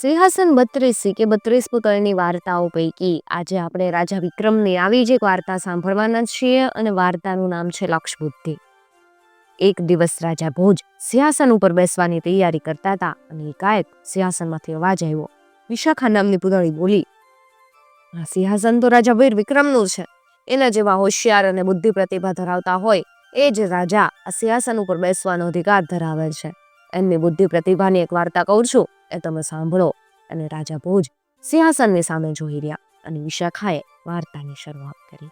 સિંહાસન બત્રીસી કે બત્રીસ પુતળની વાર્તાઓ પૈકી આજે આપણે રાજા વિક્રમની આવી જ એક વાર્તા સાંભળવાના છીએ અને વાર્તાનું નામ છે લક્ષબુદ્ધિ. એક દિવસ રાજા ભોજ સિંહાસન ઉપર બેસવાની તૈયારી કરતા હતા અને એકાએક સિંહાસનમાંથી અવાજ આવ્યો. વિશાખા નામની પુતળી બોલી, આ સિંહાસન તો રાજા વીર વિક્રમનું છે. એના જેવા હોશિયાર અને બુદ્ધિ પ્રતિભા ધરાવતા હોય એ જ રાજા આ સિંહાસન ઉપર બેસવાનો અધિકાર ધરાવે છે. એમની બુદ્ધિ પ્રતિભાની એક વાર્તા કહું છું. એ તમે સાંભળો અને રાજા ભોજ સિંહાસનની સામે જોઈ રહ્યા અને વિશાખાએ વાર્તાની શરૂઆત કરી.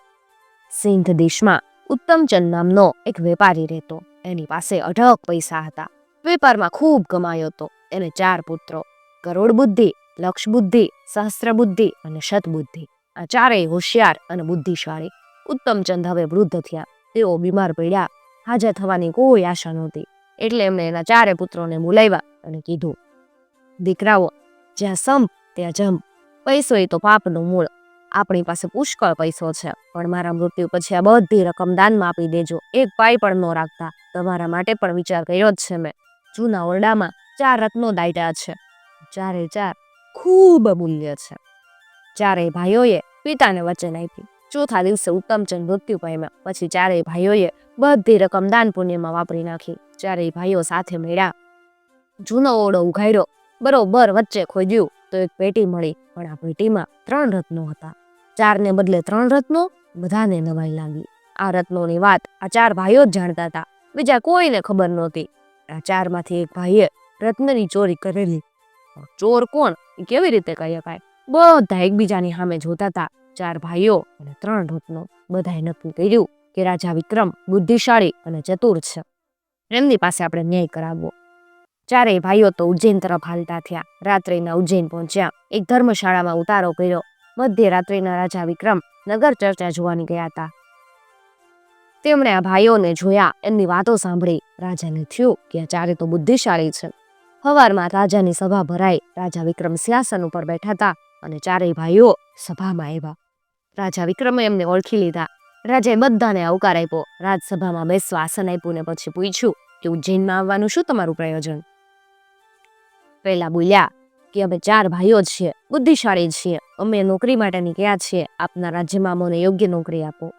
સિંધ દેશમાં ઉત્તમચંદ નામનો એક વેપારી રહેતો. એની પાસે અઢળક પૈસા હતા. વેપારમાં ખૂબ કમાયો હતો. એને ચાર પુત્રો કરોડ બુદ્ધિ, લક્ષ બુદ્ધિ, સહસ્ત્ર બુદ્ધિ અને શતબુદ્ધિ આ ચારેય હોશિયાર અને બુદ્ધિશાળી. ઉત્તમચંદ હવે વૃદ્ધ થયા. તેઓ બીમાર પડ્યા. હાજર થવાની કોઈ આશા નહોતી. એટલે એમણે એના ચારે પુત્રોને બોલાવ્યા અને કીધું દીકરાઓ, જ્યાં સમ ત્યાં જમ પૈસો એ તો પાપનું મૂળ. આપણી પાસે પુષ્કળ પૈસો છે, પણ મારા મૃત્યુ પછી આ બધી રકમ દાનમાં આપી દેજો. એક પાઈ પણ ન રાખતા. તમારા માટે પણ વિચાર કર્યો જ છે મેં. જૂના ઓરડામાં ચાર રત્નો દાયટા છે. ચારે ચાર ખૂબ અમૂલ્ય છે. ચારેય ભાઈઓએ પિતાને વચન આપ્યું. ચોથા દિવસે ઉત્તમચંદ મૃત્યુ પામ્યા. પછી ચારેય ભાઈઓએ બધી રકમ દાન પુણ્યમાં વાપરી નાખી. ચારેય ભાઈઓ સાથે મળ્યા. જૂનો ઓરડો ઉઘાડ્યો. બરોબર, વચ્ચે ખોદ્યું, તો એક પેટી મળી. પણ આ પેટીમાં ત્રણ રત્નો હતા. ચારને બદલે ત્રણ રત્નો બધાને નવાઈ લાગી. આ રત્નોની વાત આ ચાર ભાઈઓ જ જાણતા હતા. બીજા કોઈને ખબર નહોતી. આ ચારમાંથી એક ભાઈએ રત્નની ચોરી કરેલી. ચોર કોણ? એ કેવી રીતે કહી શકાય? બધા એકબીજાની સામે જોતા હતા. ચાર ભાઈઓ અને ત્રણ રત્નો. બધાએ નક્કી કર્યું કે રાજા વિક્રમ બુદ્ધિશાળી અને ચતુર છે. એમની પાસે આપણે ન્યાય કરાવવો. ચારેય ભાઈઓ તો ઉજ્જૈન તરફ હાલતા થયા. રાત્રિના ઉજ્જૈન પહોંચ્યા. એક ધર્મશાળામાં ઉતારો કર્યો. મધ્ય રાત્રિના રાજા વિક્રમ નગર ચર્ચા જોવાની ગયા હતા. તેમણે આ ભાઈઓને જોયા. એમની વાતો સાંભળી. રાજાને થયું કે આ ચારે તો બુદ્ધિશાળી છે. સવારમાં રાજાની સભા ભરાઈ. રાજા વિક્રમ સિંહાસન ઉપર બેઠા હતા અને ચારેય ભાઈઓ સભામાં આવ્યા. રાજા વિક્રમે એમને ઓળખી લીધા. રાજાએ બધાને આવકાર આપ્યો. રાજસભામાં બેસવા આસન આપ્યું ને પછી પૂછ્યું કે ઉજ્જૈનમાં આવવાનું શું તમારું પ્રયોજન? પહેલા બોલ્યા કે અમે ચાર ભાઈઓ છીએ, બુદ્ધિશાળી છીએ. અમે નોકરી માટે નીકળ્યા છીએ? આપના રાજ્યમાં અમને યોગ્ય નોકરી આપો.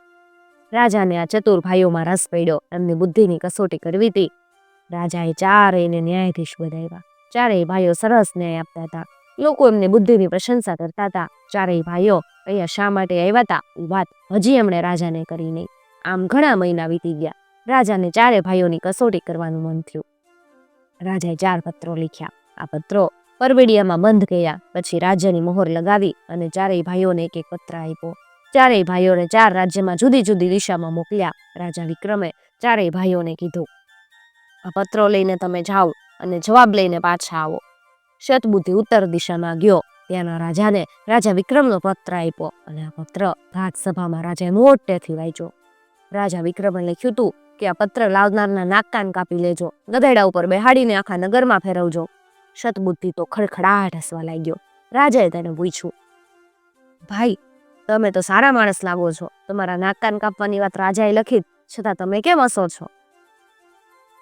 રાજાને આ ચતુર ભાઈઓમાં રસ પડ્યો. એમની બુદ્ધિની કસોટી કરવી હતી. રાજાએ ચારેયને ન્યાયાધીશ બનાવ્યા. ચારેય ભાઈઓ સરસ ન્યાય આપતા હતા. લોકો એમની બુદ્ધિની પ્રશંસા કરતા હતા. ચારેય ભાઈઓ અહીંયા શા માટે આવ્યા હતા? એ વાત હજી એમણે રાજાને કરી નહીં. આમ ઘણા મહિના વીતી ગયા. રાજાને ચારે ભાઈઓની કસોટી કરવાનું મન થયું. રાજાએ ચાર પત્રો લખ્યા. આ પત્રો પરબેડિયામાં બંધ ગયા પછી રાજ્યની મોહર લગાવી અને ચારેય ભાઈઓને એક એક પત્ર આપ્યો. ચારેય ભાઈઓને ચાર રાજ્યમાં જુદી જુદી દિશામાં મોકલ્યા. રાજા વિક્રમે ચારેય ભાઈઓને કીધું, આ પત્રો લઈને તમે જાઓ અને જવાબ લઈને પાછા આવો. શતબુદ્ધિ ઉત્તર દિશામાં ગયો. ત્યાંના રાજાને રાજા વિક્રમનો પત્ર આપ્યો અને આ પત્ર રાજસભામાં રાજાએ મોટેથી વાંચ્યો. રાજા વિક્રમે લખ્યું હતું કે આ પત્ર લાવનારના નાક કાન કાપી લેજો. ગધેડા ઉપર બેહાડીને આખા નગરમાં ફેરવજો. શતબુદ્ધિ તો ખડખડાટ હસવા લાગ્યો. રાજાએ તેને પૂછ્યું, ભાઈ, તમે તો સારા માણસ લાગો છો. તમારા નાકાન કાપવાની વાત રાજાએ લખી, છતાં તમે કેમ હસો છો?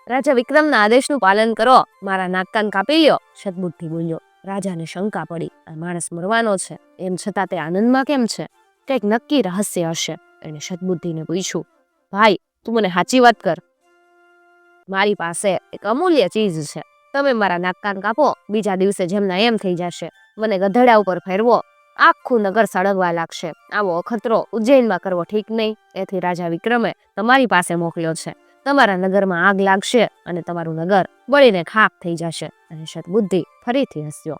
રાજા વિક્રમના આદેશનું પાલન કરો. મારા નાકકાન કાપી લ્યો. શતબુદ્ધિ બોલ્યો. રાજાને શંકા પડી, આ માણસ મરવાનો છે. એમ છતાં તે આનંદમાં કેમ છે? કંઈક નક્કી રહસ્ય હશે. એને શતબુદ્ધિને પૂછ્યું, ભાઈ, તું મને સાચી વાત કર. મારી પાસે એક અમૂલ્ય ચીજ છે. તમે મારા નાક કાન કાપો, બીજા દિવસે જેમના એમ થઈ જશે. મને ગધેડા ઉપર ફેરવો. આખું નગર સળગવા લાગશે. આવો અખતરો ઉજ્જૈનમાં કરવો ઠીક નહીં. એથી રાજા વિક્રમે તમારી પાસે મોકલ્યો છે. તમારા નગરમાં આગ લાગશે અને તમારું નગર બળીને ખાક થઈ જશે અને શતબુદ્ધિ ફરીથી હસ્યો.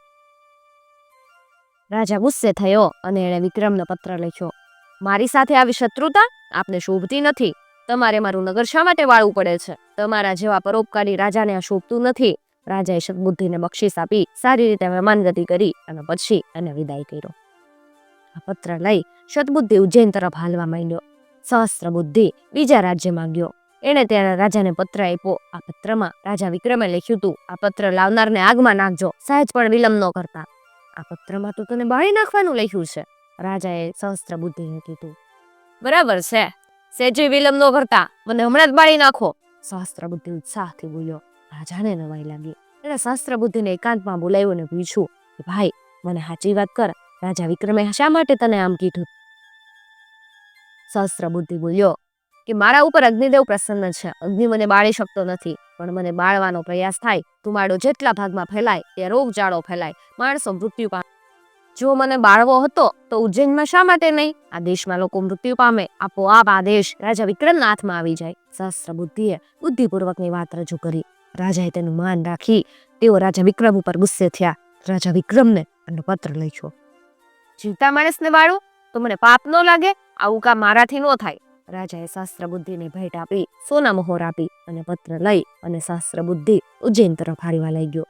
રાજા ગુસ્સે થયો અને એણે વિક્રમને પત્ર લખ્યો, મારી સાથે આવી શત્રુતા? આપને શોભતી નથી. તમારે મારું નગર શા માટે વાળવું પડે છે? તમારા જેવા પરોપકારી રાજાને આ શોભતું નથી. રાજાએ સદબુદ્ધિને બક્ષિસ આપી સારી રીતે મહેમાનગતિ કરી અને પછી એને વિદાય કર્યો. આ પત્ર લઈ શતબુદ્ધિ ઉજ્જૈન તરફ હાલવા માંડ્યો. સહસ્ત્ર બુદ્ધિ બીજા રાજ્યમાં ગયો. એણે ત્યારે રાજાને પત્ર આપ્યો. આ પત્રમાં રાજા વિક્રમે લખ્યું હતું, આ પત્ર લાવનારને આગમાં નાખજો, સહેજ પણ વિલંબ ન કરતા. આ પત્રમાં તો તને બાળી નાખવાનું લખ્યું છે, રાજાએ સહસ્ત્ર બુદ્ધિને કીધું. બરાબર છે સેજે વિલંબ ન કરતા, મને હમણાં જ બાળી નાખો. સહસ્ત્ર બુદ્ધિ ઉત્સાહથી બોલ્યો. રાજાને નવાઈ લાગી. એણે સહસ્ત્ર બુદ્ધિને એકાંતમાં બોલાવ્યો અને પૂછ્યું કે, ભાઈ, મને સાચી વાત કર. રાજા વિક્રમે શા માટે તને આમ કીધું? સહસ્ત્ર બુદ્ધિ બોલ્યો કે, મારા ઉપર અગ્નિદેવ પ્રસન્ન છે. અગ્નિ મને બાળી શકતો નથી, પણ મને બાળવાનો પ્રયાસ થાય. ધુમાડો જેટલા ભાગમાં ફેલાય, તે રોગચાળો ફેલાય. માણસો મૃત્યુ પામે. જો મને બાળવો હતો, તો ઉજ્જૈનમાં શા માટે નહીં? આ દેશમાં લોકો મૃત્યુ પામે. આપોઆપ આ દેશ રાજા વિક્રમના હાથમાં આવી જાય. સહસ્ત્ર બુદ્ધિએ બુદ્ધિપૂર્વકની વાત રજૂ કરી. રાજાએ તેનું માન રાખી તેઓ રાજા વિક્રમ ઉપર ગુસ્સે થયા. રાજા વિક્રમને એનો પત્ર લખ્યો, જીવતા માણસને વાળો, તો મને પાપ ન લાગે, આવું કામ મારાથી ન થાય. રાજાએ શાસ્ત્ર બુદ્ધિને ભેટ આપી, સોના મોહર આપી અને પત્ર લઈ અને શાસ્ત્ર બુદ્ધિ ઉજ્જૈન તરફ હારવા લઈ ગયો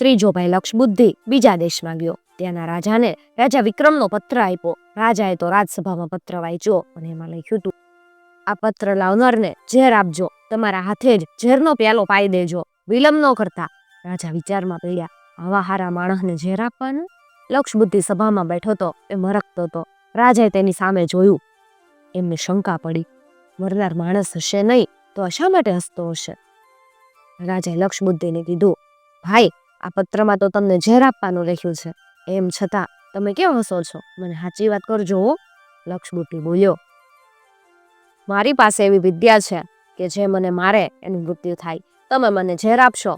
ત્રીજો ભાઈ લક્ષ બુદ્ધિ બીજા દેશમાં ગયો. ત્યાંના રાજાને રાજા વિક્રમનો પત્ર આપ્યો. રાજાએ તો રાજસભામાં પત્ર વાંચ્યો અને એમાં લખ્યું હતું આ પત્ર લાવનારને ઝેર આપજો. તમારા હાથે જ ઝેરનો પ્યાલો પાઈ દેજો. વિલંબ ન કરતા. રાજા વિચારમાં પડ્યા. આવા હારા માણસને ઝેર આપવાનું? લક્ષબુદ્ધિ સભામાં બેઠો તો એ મરકતો હતો રાજાએ તેની સામે જોયું. એમને શંકા પડી. મરનાર માણસ હશે નહીં તો શા માટે હસતો હશે? રાજાએ લક્ષબુદ્ધિને કીધું, ભાઈ, આ પત્રમાં તો તમને ઝેર આપવાનું લખ્યું છે. એમ છતાં તમે કેમ હસો છો? મને સાચી વાત કરજો લક્ષબુદ્ધિ બોલ્યો મારી પાસે એવી વિદ્યા છે કે જે મને મારે એનું મૃત્યુ થાય. તમે મને ઝેર આપશો,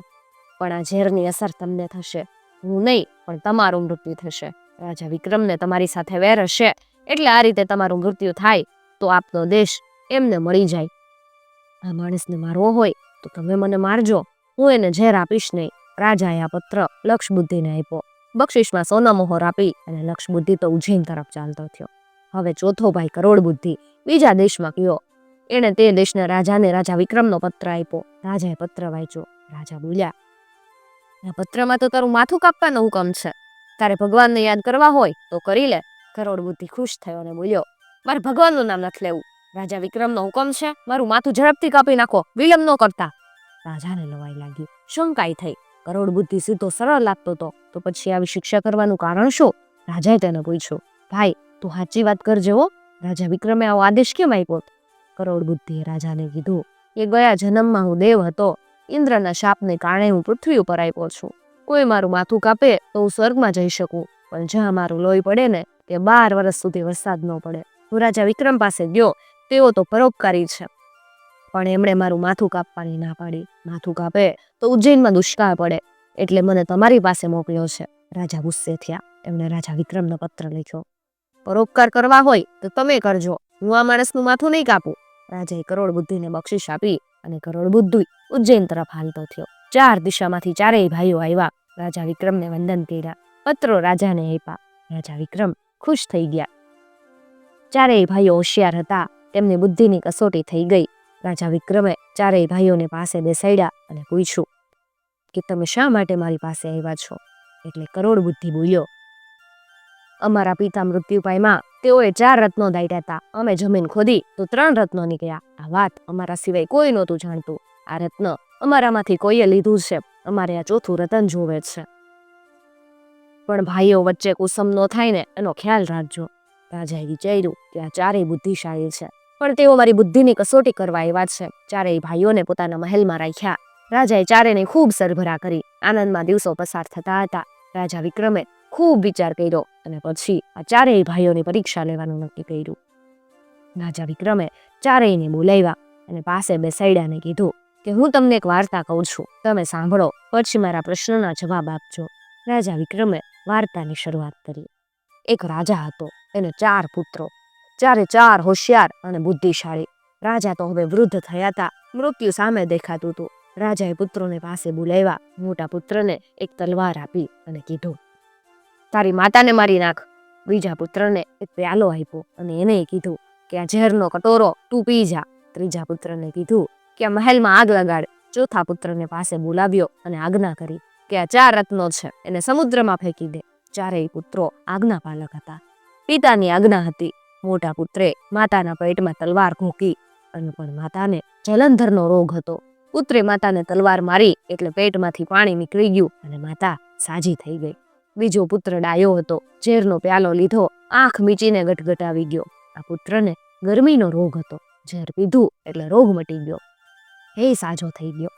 પણ આ ઝેરની અસર તમને થશે. હું નહીં, પણ તમારું મૃત્યુ થશે. રાજા વિક્રમને તમારી સાથે વેર હશે. એટલે આ રીતે તમારું મૃત્યુ થાય, તો આપનો દેશ એમને મળી જાય. આ માણસને મારવો હોય, તો તમે મને મારજો. હું એને ઝેર આપીશ નહીં. રાજાએ આ પત્ર લક્ષબુદ્ધિને આપ્યો. બક્ષિસમાં સોના મોહર આપી અને લક્ષબુદ્ધિ તો ઉજ્જૈન તરફ ચાલતો થયો. હવે ચોથો ભાઈ કરોડ બુદ્ધિ, બીજા દેશમાં ગયો. એણે તે દેશના રાજાને રાજા વિક્રમનો પત્ર આપ્યો. રાજાએ પત્ર વાંચ્યો. રાજા બોલ્યા પત્રમાં તો તારું માથું કાપવાનો હુકમ છે. તારે ભગવાનને યાદ કરવા હોય તો કરી લે. કરોડ બુદ્ધિ ખુશ થયો અને બોલ્યો, મારે ભગવાનનું નામ નથી લેવું. રાજા વિક્રમનો હુકમ છે, મારું માથું ઝડપથી કાપી નાખો. વિલંબ ન કરતા. રાજાને લવાઈ લાગી. શંકાઈ થઈ. કરોડ બુદ્ધિ સીધો સરળ લાગતો હતો તો પછી આવી શિક્ષા કરવાનું કારણ શું? રાજાએ તેને પૂછ્યું, ભાઈ તું સાચી વાત કરજે રાજા વિક્રમે આવો આદેશ કેમ આપ્યો? કરોડ બુદ્ધિએ રાજાને કીધું કે ગયા જન્મમાં હું દેવ હતો. ઇન્દ્રના શાપને કારણે હું પૃથ્વી ઉપર આવ્યો છું. કોઈ મારું માથું કાપે તો હું સ્વર્ગમાં જઈ શકું. પણ જ્યાં મારું લોહી પડે ને તે બાર વર્ષ સુધી વરસાદ ન પડે. હું રાજા વિક્રમ પાસે ગયો. તેઓ તો પરોપકારી છે. પણ એમણે મારું માથું કાપવાની ના પાડી. માથું કાપે તો ઉજ્જૈનમાં દુષ્કાળ પડે. એટલે મને તમારી પાસે મોકલ્યો છે. રાજા ગુસ્સે થયા. એમણે રાજા વિક્રમનો પત્ર લખ્યો. પરોપકાર કરવા હોય તો તમે કરજો. હું આ માણસનું માથું નહીં કાપું. રાજાએ કરોડ બુદ્ધિને બક્ષિસ આપી અને કરોડ બુદ્ધિ ઉજ્જૈન તરફ હાલતો થયો. ચાર દિશામાંથી ચારેય ભાઈઓ આવ્યા. રાજા વિક્રમને વંદન કર્યા. પત્રો રાજાને આપ્યા. રાજા વિક્રમ ખુશ થઈ ગયા. ચારેય ભાઈઓ હોશિયાર હતા. તેમની બુદ્ધિની કસોટી થઈ ગઈ. રાજા વિક્રમે ચારેય ભાઈઓને પાસે બેસાડ્યા અને પૂછ્યું કે તમે શા માટે મારી પાસે આવ્યા છો? એટલે કરોડ બુદ્ધિ બોલ્યો અમારા પિતા મૃત્યુ પામ્યા. તેઓએ ચાર રત્નો દાટ્યા હતા. અમે જમીન ખોદી તો ત્રણ રત્નો નીકળ્યા. આ વાત અમારા સિવાય કોઈ નહોતું જાણતું. આ રત્ન અમારામાંથી કોઈએ લીધું છે? અમારે આ ચોથું રતન જોવે છે. પણ ભાઈઓ વચ્ચે કુસમ ન થાય ને, એનો ખ્યાલ રાખજો. રાજાએ વિચાર્યું કે આ ચારેય બુદ્ધિશાળી છે. પણ તેઓ મારી બુદ્ધિની કસોટી કરવા આવ્યા છે. ચારેય ભાઈઓને પોતાના મહેલમાં રાખ્યા. રાજાએ ચારેને ખૂબ સરભરા કરી. આનંદમાં દિવસો પસાર થતા હતા. રાજા વિક્રમે ખૂબ વિચાર કર્યો અને પછી આ ચારેય ભાઈઓની પરીક્ષા લેવાનું નક્કી કર્યું. રાજા વિક્રમે ચારેયને બોલાવ્યા અને પાસે બેસાડ્યાને કીધું કે હું તમને એક વાર્તા કહું છું. તમે સાંભળો, પછી મારા પ્રશ્નના જવાબ આપજો. રાજા વિક્રમે વાર્તાની શરૂઆત કરી. એક રાજા હતો, એને ચાર પુત્રો. ચારે ચાર હોશિયાર અને બુદ્ધિશાળી. રાજા તો હવે વૃદ્ધ થયા હતા, મૃત્યુ સામે દેખાતું હતું. રાજાએ પુત્રોને પાસે બોલાવ્યા. મોટા પુત્રને એક તલવાર આપી અને કીધું તારી માતાને મારી નાખ. બીજા પુત્રને એક પ્યાલો આપ્યો અને એને કીધું કે આ ઝેરનો કટોરો તું પી જા. ત્રીજા પુત્રને કીધું કે આ મહેલમાં આગ લગાડ. ચોથા પુત્રને પાસે બોલાવ્યો અને આજ્ઞા કરી કે આ ચાર રત્નો છે, એને સમુદ્રમાં ફેંકી દે. ચારેય પુત્રો આજ્ઞા પાલક હતા. પિતાની આજ્ઞા હતી. મોટા પુત્રે માતાના પેટમાં તલવાર ઘોકી અને પણ માતાને જલંધરનો રોગ હતો. પુત્રે માતાને તલવાર મારી એટલે પેટમાંથી પાણી નીકળી ગયું અને માતા સાજી થઈ ગઈ. બીજો પુત્ર ડાયો હતો. ઝેરનો પ્યાલો લીધો. આંખ મીચીને ગટગટાવી ગયો. આ પુત્રને ગરમીનો રોગ હતો. ઝેર પીધું એટલે રોગ મટી ગયો. એ સાજો થઈ ગયો.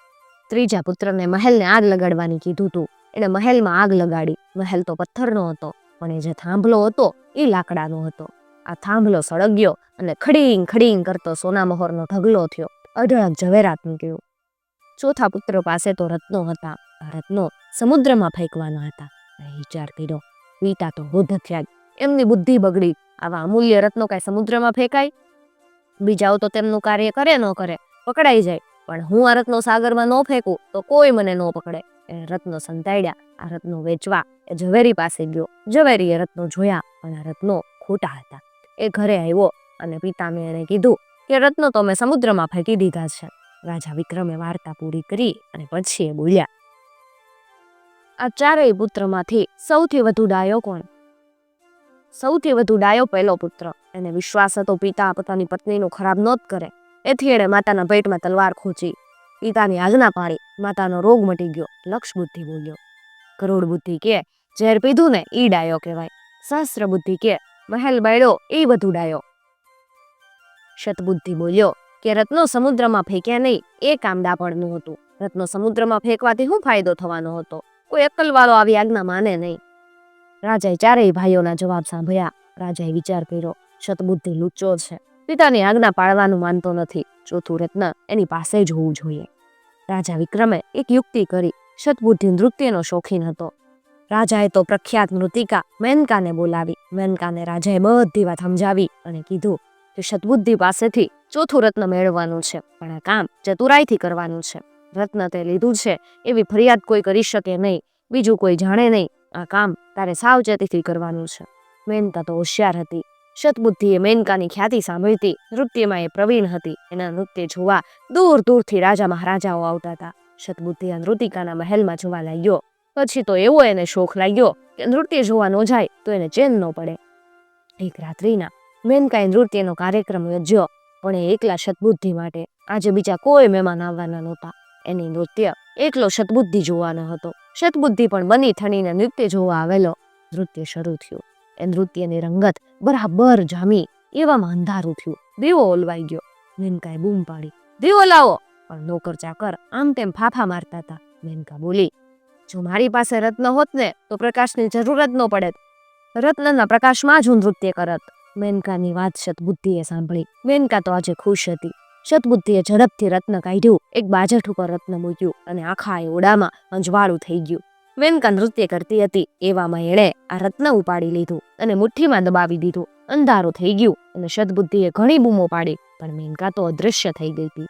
ત્રીજા પુત્રને મહેલને આગ લગાડવાની કીધું તું. એણે મહેલમાં આગ લગાડી. મહેલ તો પથ્થરનો હતો, પણ એ જે થાંભલો હતો એ લાકડાનો હતો. આ થાંભલો સળગ્યો અને ખડીંગ ખડીંગ કરતો સોના મહોરનો ઢગલો થયો. અઢળક ઝવેરાત નીકળ્યું. ચોથા પુત્ર પાસે તો રત્નો હતા. આ રત્નો સમુદ્રમાં ફેંકવાના હતા. વિચાર કર્યો પિતા તો વૃદ્ધ થયા એમની બુદ્ધિ બગડી, આવા અમૂલ્ય રત્નો કાંઈ સમુદ્રમાં ફેંકાય? બીજાઓ તો તેમનું કાર્ય કરે ન કરે, પકડાઈ જાય. પણ હું આ રત્નો સાગરમાં ન ફેંકું, તો કોઈ મને ન પકડે. એ રત્નો સંતાડ્યા, આ રત્નો વેચવા, એ ઝવેરી પાસે ગયો. ઝવેરીએ રત્નો જોયા, પણ આ રત્નો ખોટા હતા. એ ઘરે આવ્યો, અને પિતાને એણે કીધું કે રત્નો તો મેં સમુદ્રમાં ફેંકી દીધા છે. રાજા વિક્રમે વાર્તા પૂરી કરી, અને પછી એ બોલ્યા આ ચારેય પુત્રમાંથી સૌથી વધુ ડાયો કોણ? સૌથી વધુ ડાયો પહેલો પુત્ર. એને વિશ્વાસ હતો પિતા પોતાની પત્નીનું ખરાબ નોત કરે. એથી એણે માતાના પેટમાં તલવાર ખોચી. પિતાની આજ્ઞા પાડી માતાનો રોગ મટી ગયો. લક્ષ બુદ્ધિ બોલ્યો. કરોડ બુદ્ધિ કે ઝેર પીધું ને ઈ ડાયો કહેવાય. સહસ્ત્ર બુદ્ધિ કે મહેલ બાળ્યો એ વધુ ડાયો. શતબુદ્ધિ બોલ્યો કે રત્નો સમુદ્રમાં ફેંક્યા નહીં, એ કામ ડાપણનું હતું. રત્નો સમુદ્રમાં ફેંકવાથી શું ફાયદો થવાનો હતો. કોઈ અક્કલવાળો આવી આજ્ઞા માને નહીં. રાજાએ ચારેય ભાઈઓના જવાબ સાંભળ્યા. રાજાએ વિચાર કર્યો શતબુદ્ધિ લુચ્ચો છે. પિતાની આજ્ઞા પાળવાનું માનતો નથી. ચોથું રત્ન એની પાસે જ હોવું જોઈએ. રાજા વિક્રમે એક યુક્તિ કરી. શતબુદ્ધિ નૃત્યનો શોખીન હતો. રાજાએ તો પ્રખ્યાત નૃતિકા મેનકાને બોલાવી. મેનકાને રાજાએ બધી વાત સમજાવી અને કીધું કે શતબુદ્ધિ પાસેથી ચોથું રત્ન મેળવવાનું છે. પણ આ કામ ચતુરાઈથી કરવાનું છે. રત્ન તે લીધું છે, એવી ફરિયાદ કોઈ કરી શકે નહીં, બીજું કોઈ જાણે નહીં, આ કામ તારે સાવચેતીથી કરવાનું છે. મેનકા તો હોશિયાર હતી શતબુદ્ધિએ મેનકાની ખ્યાતિ સાંભળતી, નૃત્યમાં એ પ્રવીણ હતી, એના નૃત્ય જોવા દૂર દૂરથી રાજા મહારાજાઓ આવતા હતા. શતબુદ્ધિ આ નૃતિકાના મહેલમાં જોવા લાગ્યો, પછી તો એવો એને શોખ લાગ્યો કે નૃત્ય જોવા ન જાય તો એને ચેન ન પડે. એક રાત્રિના મેનકાએ નૃત્યનો કાર્યક્રમ યોજ્યો, પણ એ એકલા શતબુદ્ધિ માટે આજે બીજા કોઈ મહેમાન આવવાના નહોતા. એની નૃત્ય એકલો શતબુદ્ધિ જોવાનો હતો. શતબુદ્ધિ પણ બની થણીને નૃત્ય જોવા આવેલો. નૃત્ય શરૂ થયું. એ નૃત્યની રંગત બરાબર જામી એવામાં અંધારું થયું. દીવો ઓલવાઈ ગયો. મેનકાએ બૂમ પાડી. દીવો લાવો! પણ નોકર ચાકર આમ તેમ ફાફા મારતા હતા. મેનકા બોલી, જો મારી પાસે રત્ન હોત ને, તો પ્રકાશની જરૂર જ ન પડે રત્નના પ્રકાશમાં જ હું નૃત્ય કરત. મેનકાની વાત શતબુદ્ધિએ સાંભળી. મેનકા તો આજે ખુશ હતી. શતબુદ્ધિએ ઝડપથી રત્ન કાઢ્યું. એક બાજટ ઉપર રત્ન મૂક્યું અને આખા એ ઓડામાં અંજવાળું થઈ ગયું. વેનકા નૃત્ય કરતી હતી. એવામાં એણે આ રત્ન ઉપાડી લીધું અને મુઠ્ઠીમાં દબાવી દીધું. અંધારું થઈ ગયું અને શતબુદ્ધિએ ઘણી બૂમો પાડી, પણ મેનકા તો અદૃશ્ય થઈ ગઈ હતી.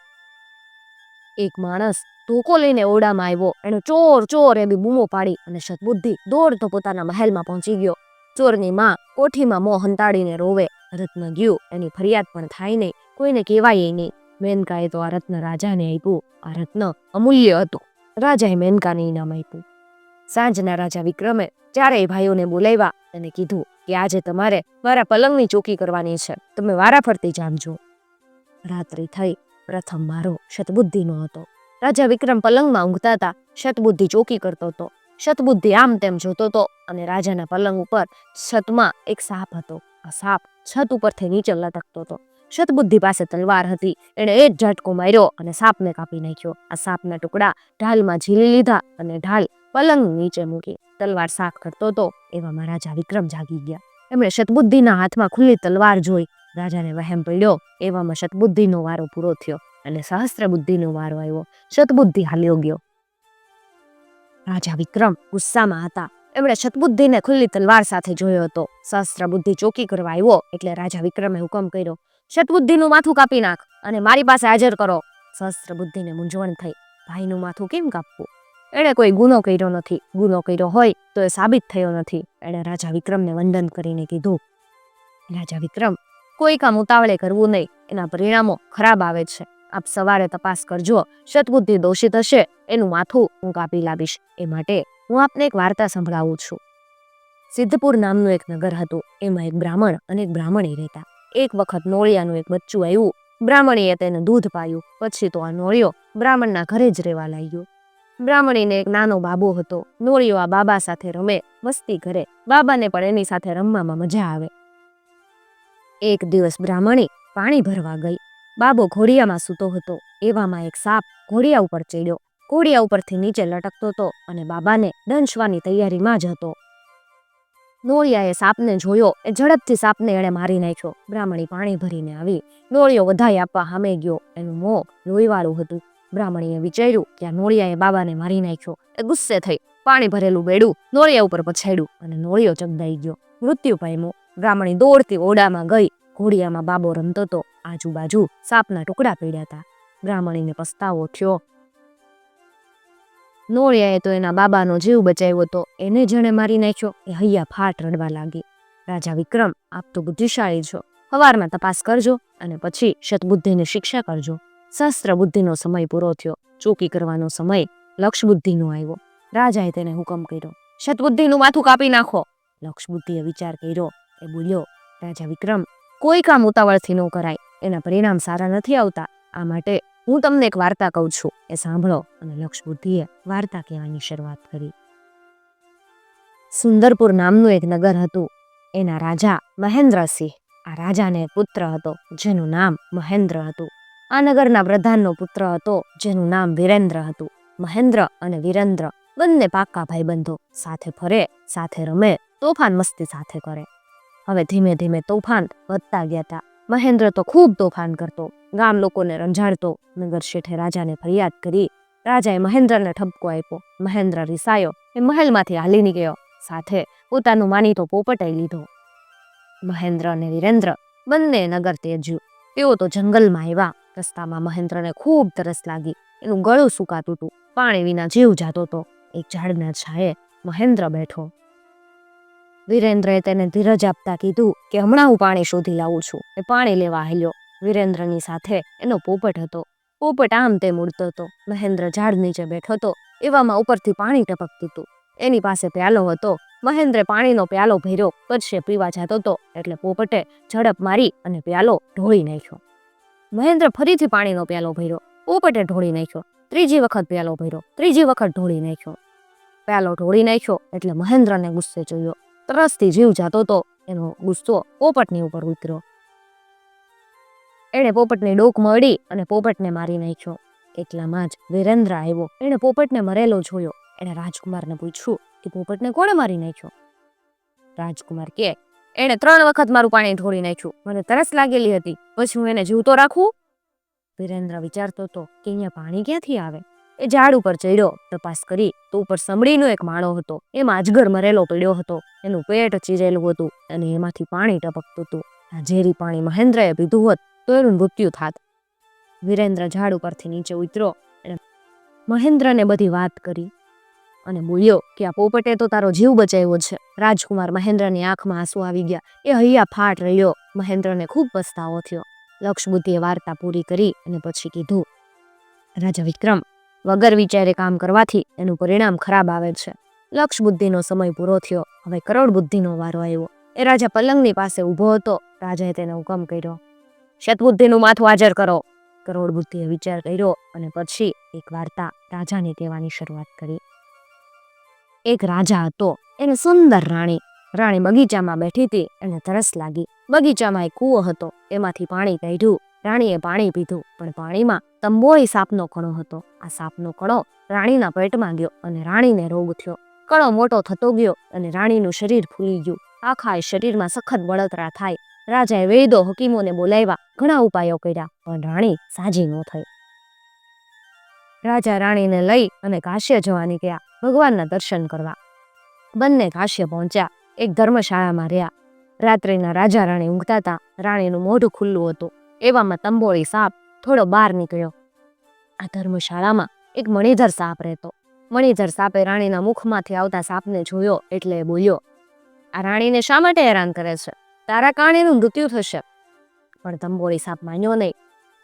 એક માણસ ધોકો લઈને ઓરડામાં આવ્યો. એણે ચોર ચોર એવી બૂમો પાડી અને શતબુદ્ધિ દોડતો પોતાના મહેલમાં પહોંચી ગયો. ચોરની માં કોઠીમાં મોં હંતાડીને રોવે. રત્ન ગયું. એની ફરિયાદ પણ થાય નહીં. કોઈને કહેવાય નહીં. મેનકાએ તો આ રત્ન રાજાને આપ્યું. આ રત્ન અમૂલ્ય હતું. રાજાએ મેનકાને ઇનામ આપ્યું. સાંજના રાજા વિક્રમે ચારેય ભાઈઓને બોલાવ્યા અને કીધું કે આજે તમારે મારા પલંગની ચોકી કરવાની છે. તમે વારાફરતી જામજો. રાત્રિ થઈ. પ્રથમ મારો શતબુદ્ધિનો હતો રાજા વિક્રમ પલંગમાં ઊંઘતા હતા. શતબુદ્ધિ ચોકી કરતો હતો. શતબુદ્ધિ આમ તેમ જોતો હતો અને રાજાના પલંગ ઉપર છતમાં એક સાપ હતો. આ સાપ છત ઉપરથી નીચે લટકતો હતો. શતબુદ્ધિ પાસે તલવાર હતી. એણે એ જ ઝટકો માર્યો અને સાપને કાપી નાખ્યો. આ સાપના ટુકડા ઢાલમાં ઝીલી લીધા અને ઢાલ પલંગ નીચે મૂકી તલવાર સાફ કરતો હતો એવામાં રાજા વિક્રમ જાગી ગયા. એમણે શતબુદ્ધિના હાથમાં ખુલ્લી તલવાર જોઈ. રાજાને વહેમ પડ્યો. એવામાં શતબુદ્ધિનો વારો પૂરો થયો અને સહસ્ત્ર બુદ્ધિનો વારો આવ્યો. શતબુદ્ધિ હાલ્યો ગયો. રાજા વિક્રમ ગુસ્સામાં હતા. એમણે શતબુદ્ધિને ખુલ્લી તલવાર સાથે જોયો હતો. સહસ્ત્ર બુદ્ધિ ચોકી કરવા આવ્યો એટલે રાજા વિક્રમે હુકમ કર્યો. શતબુદ્ધિનું માથું કાપી નાખ અને મારી પાસે હાજર કરો. સહસ્ત્ર બુદ્ધિને મૂંઝવણ થઈ. ભાઈનું માથું કેમ કાપવું? એણે કોઈ ગુનો કર્યો નથી. ગુનો કર્યો હોય તો એ સાબિત થયો નથી. એણે રાજા વિક્રમને વંદન કરીને કીધું, રાજા વિક્રમ, કોઈ કામ ઉતાવળે કરવું નહીં. એના પરિણામો ખરાબ આવે છે. આપ સવારે તપાસ કરજો. શતબુદ્ધિ દોષિત હશે. એનું માથું હું કાપી લાવીશ. એ માટે હું આપને એક વાર્તા સંભળાવું છું. સિદ્ધપુર નામનું એક નગર હતું. એમાં એક બ્રાહ્મણ અને એક બ્રાહ્મણી રહેતા. એક વખત નોળિયાનું એક બચ્ચું આવ્યું બ્રાહ્મણીએ તેને દૂધ પાયું. પછી તો આ નોળિયો બ્રાહ્મણના ઘરે જ રહેવા લાગ્યો. બ્રાહ્મણીને એક નાનો બાબો હતો. નોળિયો આ બાબા સાથે રમે મસ્તી કરે. બાબાને પણ એની સાથે રમવામાં મજા આવે. એક દિવસ બ્રાહ્મણી પાણી ભરવા ગઈ. બાબો ઘોડિયામાં સૂતો હતો. એવામાં એક સાપ ઘોડિયા ઉપર ચડ્યો. ઘોડિયા ઉપરથી નીચે લટકતો હતો અને બાબાને દંશવાની તૈયારીમાં જ હતો. નોળિયાએ સાપને જોયો એ ઝડપથી સાપને એણે મારી નાખ્યો. બ્રાહ્મણી પાણી ભરીને આવી. નોળિયો વધાઈ આપવા સામે ગયો. એનું મોં લોહીવાળું હતું. બ્રાહ્મણીએ વિચાર્યું કે આ નોળિયાએ બાબાને મારી નાખ્યો. એ ગુસ્સે થઈ. પાણી ભરેલું બેડું નોળિયા ઉપર પછાડ્યું અને નોળિયો ચગદાઈ ગયો. મૃત્યુ પામ્યો. બ્રાહ્મણી દોડતી ઓડામાં ગઈ. ઘોડિયામાં બાબો રમતો હતો આજુબાજુ સાપના ટુકડા પીડ્યા હતા. બ્રાહ્મણીને પસ્તાવો થયો. નોળિયાએ તો એના બાબાનો જીવ બચાવ્યો હતો એને જેણે મારી નાખ્યો એ હૈયા ફાટ રડવા લાગી. રાજા વિક્રમ, આપ તો બુદ્ધિશાળી છો. સવારમાં તપાસ કરજો અને પછી શતબુદ્ધિને શિક્ષા કરજો. શસ્ત્ર બુદ્ધિનો સમય પૂરો થયો. ચોકી કરવાનો સમય લક્ષ બુદ્ધિનો આવ્યો. રાજાએ તેને હુકમ કર્યો. શતબુદ્ધિનું માથું કાપી નાખો. લક્ષ બુદ્ધિએ વિચાર કર્યો. એ બોલ્યો, રાજા વિક્રમ, કોઈ કામ ઉતાવળથી ન કરાય. એના પરિણામ સારા નથી આવતા. આ માટે હું તમને એક વાર્તા કહું છું. એ સાંભળો અને લક્ષ બુદ્ધિએ વાર્તા કહેવાની શરૂઆત કરી. સુંદરપુર નામનું એક નગર હતું. એના રાજા મહેન્દ્રસિંહ. આ રાજાને પુત્ર હતો, જેનું નામ મહેન્દ્ર હતું. આ નગરના પ્રધાનનો પુત્ર હતો, જેનું નામ વિરેન્દ્ર હતું. મહેન્દ્ર અને વિરેન્દ્ર બંને પાક્કા ભાઈબંધો. સાથે ફરે, સાથે રમે, તોફાન મસ્તી સાથે કરે. હવે ધીમે ધીમે તોફાન વધતા ગયા હતા. મહેન્દ્ર તો ખૂબ તોફાન કરતો. ગામ લોકોને રંજાડતો. નગર શેઠે રાજાને ફરિયાદ કરી. રાજાએ મહેન્દ્રને ઠપકો આપ્યો. મહેન્દ્ર રિસાયો. એ મહેલમાંથી હાલી નીકળ્યો સાથે પોતાનું માનીતો પોપટાઈ લીધો. મહેન્દ્ર અને વિરેન્દ્ર બંને નગર તેજ્યું. તેઓ તો જંગલમાં આવ્યા. રસ્તામાં મહેન્દ્રને ખૂબ તરસ લાગી. એનું ગળું સુકાતું હતું. પાણી વિના જીવ જાતો હતો. એક ઝાડના છાયે મહેન્દ્ર બેઠો. વિરેન્દ્રએ તેને ધીરજ આપતા કીધું કે હમણાં હું પાણી શોધી લાવું છું એ પાણી લેવા હાલ્યો વિરેન્દ્રની સાથે એનો પોપટ હતો. પોપટ આમ તેમ ઉડતો હતો. મહેન્દ્ર ઝાડ નીચે બેઠો હતો. એવામાં ઉપરથી પાણી ટપકતું હતું. એની પાસે પ્યાલો હતો. મહેન્દ્રે પાણીનો પ્યાલો ભર્યો. પછી પીવા જતો હતો. એટલે પોપટે ઝડપ મારી અને પ્યાલો ઢોળી નાખ્યો. મહેન્દ્ર ફરીથી પાણીનો પ્યાલો ભર્યો. પોપટે ઢોળી નાખ્યો. ત્રીજી વખત પ્યાલો ભર્યો. ત્રીજી વખત ઢોળી નાખ્યો. પ્યાલો ઢોળી નાખ્યો એટલે મહેન્દ્રને ગુસ્સે જોયો. તરસથી જીવ જાતો તો એનો ગુસ્સો પોપટની ઉપર ઉતર્યો. એણે પોપટની ડોક મળી અને પોપટને મારી નાખ્યો. એટલામાં જ વિરેન્દ્ર આવ્યો. એણે પોપટને મરેલો જોયો. એણે રાજકુમારને પૂછ્યું કે પોપટને કોણે મારી નાખ્યો? રાજકુમાર કે, એણે ત્રણ વખત મારું પાણી ઢોળી નાખ્યું. મને તરસ લાગેલી હતી. પછી હું એને જીવતો રાખું? વિરેન્દ્ર વિચારતો હતો કે અહીંયા પાણી ક્યાંથી આવે? એ ઝાડ ઉપર ચડ્યો, તપાસ કરી, તો ઉપર સમડીનો એક માળો હતો. એમાં અજગર મરેલો પડ્યો હતો. એનું પેટ ચીરેલું હતું અને એમાંથી પાણી ટપકતું હતું. આ ઝેરી પાણી મહેન્દ્રએ પીધું હોત, તો એનું મૃત્યુ થાત. વિરેન્દ્ર ઝાડ ઉપરથી નીચે ઉતર્યો અને મહેન્દ્રને બધી વાત કરી અને બોલ્યો કે આ પોપટે તો તારો જીવ બચાવ્યો છે. રાજકુમાર મહેન્દ્રની આંખમાં આંસુ આવી ગયા. એ હૈયા ફાટ રહ્યો. મહેન્દ્રને ખૂબ પસ્તાવો થયો. લક્ષબુદ્ધિએ વાર્તા પૂરી કરી અને પછી કીધું, રાજા વિક્રમ વગર વિચારે કામ કરવાથી એનું પરિણામ ખરાબ આવે છે. લક્ષ બુદ્ધિનો સમય પૂરો થયો. હવે કરોડ બુદ્ધિનો વારો આવ્યો. એ રાજા પલંગની પાસે ઊભો હતો. રાજાએ તેને હુકમ કર્યો. શતબુદ્ધિનું માથું હાજર કરો. કરોડ બુદ્ધિએ વિચાર કર્યો અને પછી એક વાર્તા રાજાને કહેવાની શરૂઆત કરી. એક રાજા હતો. એને સુંદર રાણી. રાણી બગીચામાં બેઠી હતી. એને તરસ લાગી. બગીચામાં એક કૂવો હતો. એમાંથી પાણી કાઢ્યું. રાણીએ પાણી પીધું, પણ પાણીમાં તંબોળી સાપનો કણો હતો. આ સાપનો કણો રાણીના પેટમાં ગયો અને રાણીને રોગ થયો. કણો મોટો થતો ગયો અને રાણીનું શરીર ફૂલી ગયું. આખા શરીરમાં સખત બળતરા થાય. રાજાએ વૈદો હકીમોને બોલાવ્યા, ઘણા ઉપાયો કર્યા, પણ રાણી સાજી ન થઈ. રાજા રાણીને લઈ અને કાશ્ય જવા નીકળ્યા ભગવાનના દર્શન કરવા. બંને કાશ્ય પહોંચ્યા, એક ધર્મશાળામાં રહ્યા. રાત્રિના રાજા રાણી ઊંઘતા હતા. રાણીનું મોઢું ખુલ્લું હતું. એવામાં તંબોળી સાપ થોડો બહાર નીકળ્યો. આ ધર્મશાળામાં એક મણિધર સાપ રહેતો. મણિધર સાપે રાણીના મુખમાંથી આવતા સાપને જોયો એટલે બોલ્યો, આ રાણીને શા માટે હેરાન કરે છે? તારા કારણે એનું મૃત્યુ થશે. પણ તંબોળી સાપ માન્યો નહીં.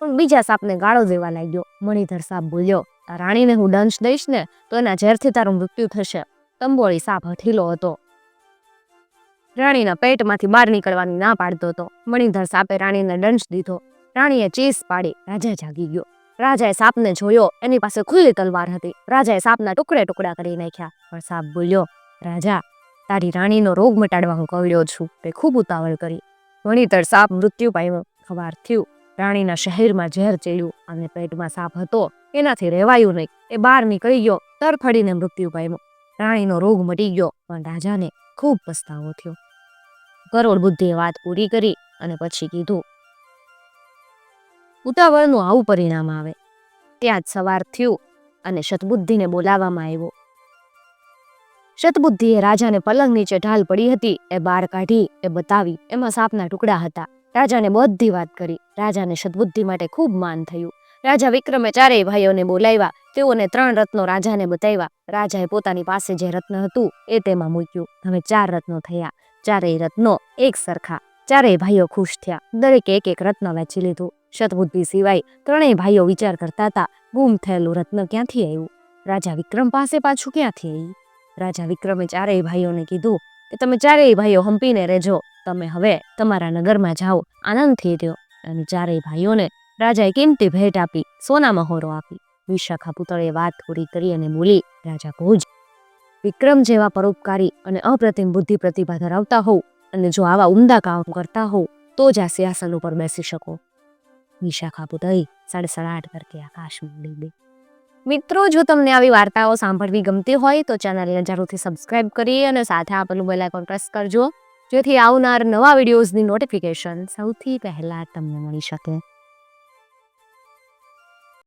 પણ બીજા સાપને ગાળો દેવા લાગ્યો. મણિધર સાપ બોલ્યો, આ રાણીને હું દંશ દઈશ ને તો એના ઝેરથી તારું મૃત્યુ થશે. તંબોળી સાપ હઠીલો હતો. રાણીના પેટમાંથી બહાર નીકળવાની ના પાડતો હતો. મણિધર સાપે રાણીને દંશ દીધો. રાણીએ ચીસ પાડી. રાજા જાગી ગયો. રાજાએ સાપને જોયો. એની પાસે ખુલ્લી તલવાર હતી. રાજાએ સાપના ટુકડે ટુકડા કરી નાખ્યા. પણ સાપ બોલ્યો, રાજા, તારી રાણીનો રોગ મટાડવા હું કહ્યો છું. તે ખૂબ ઉતાવળ કરી. મણિધર સાપ મૃત્યુ પામ્યો. ખબર થયું. રાણીના શહેરમાં ઝેર ચડ્યું અને પેટમાં સાપ હતો. એનાથી રહેવાયું નહીં. એ બહાર નીકળી ગયો. તરફડીને મૃત્યુ પામ્યો. રાણીનો રોગ મટી ગયો. પણ રાજાને ખૂબ પસ્તાવો થયો. કરોડ બુદ્ધિએ વાત પૂરી કરી અને પછી કીધું, ઉતાવળનું આવું પરિણામ આવે. ત્યાં જ સવાર થયું અને શતબુદ્ધિને બોલાવવામાં આવ્યો. શતબુદ્ધિએ રાજાને પલંગ નીચે ઢાલ પડી હતી, એ બહાર કાઢી, એ બતાવી, એમાં સાપના ટુકડા હતા. રાજાને બધી વાત કરી. રાજાને શતબુદ્ધિ માટે ખૂબ માન થયું. રાજા વિક્રમે ચારેય ભાઈઓને બોલાવ્યા. તેઓને ત્રણ રત્નો રાજાને બતાવ્યા. રાજાએ પોતાની પાસે જે રત્ન હતું, એ તેમાં મૂક્યું. હવે ચાર રત્નો થયા. ચારેય રત્નો એક સરખા. ચારેય ભાઈઓ ખુશ થયા. દરેકે એક એક રત્ન વેચી લીધું. શતબુદ્ધિ સિવાય ત્રણેય ભાઈઓ વિચાર કરતા હતા, ગુમ થયેલું રત્ન ક્યાંથી આવ્યું? રાજા વિક્રમ પાસે પાછું ક્યાંથી આવ્યું? રાજા વિક્રમે ચારેય ભાઈઓને કીધું કે તમે ચારેય ભાઈઓ હંપીને રહેજો. તમે હવે તમારા નગરમાં જાઓ, આનંદથી રહ્યો. અને ચારેય ભાઈઓને રાજાએ કિંમતી ભેટ આપી, સોના મહોરો આપી. વિશાખા પુતળે વાત પૂરી કરી અને બોલી, રાજા ભોજ વિક્રમ જેવા પરોપકારી અને અપ્રતિમ બુદ્ધિ પ્રતિભા ધરાવતા હોવ અને જો આવા ઉમદા કામ કરતા હોવ તો જ આ સિંહાસન ઉપર બેસી શકો. વિશાખા પુતળી સડસડાટ કરકે આકાશમાં ગઈ મિત્રો, જો તમને આવી વાર્તાઓ સાંભળવી ગમતી હોય, તો ચેનલને જરૂરથી સબસ્ક્રાઇબ કરી અને સાથે આપેલું બેલ આઇકોન પ્રેસ કરજો, જેથી આવનાર નવા વિડીયોઝની નોટિફિકેશન સૌથી પહેલાં તમને મળી શકે.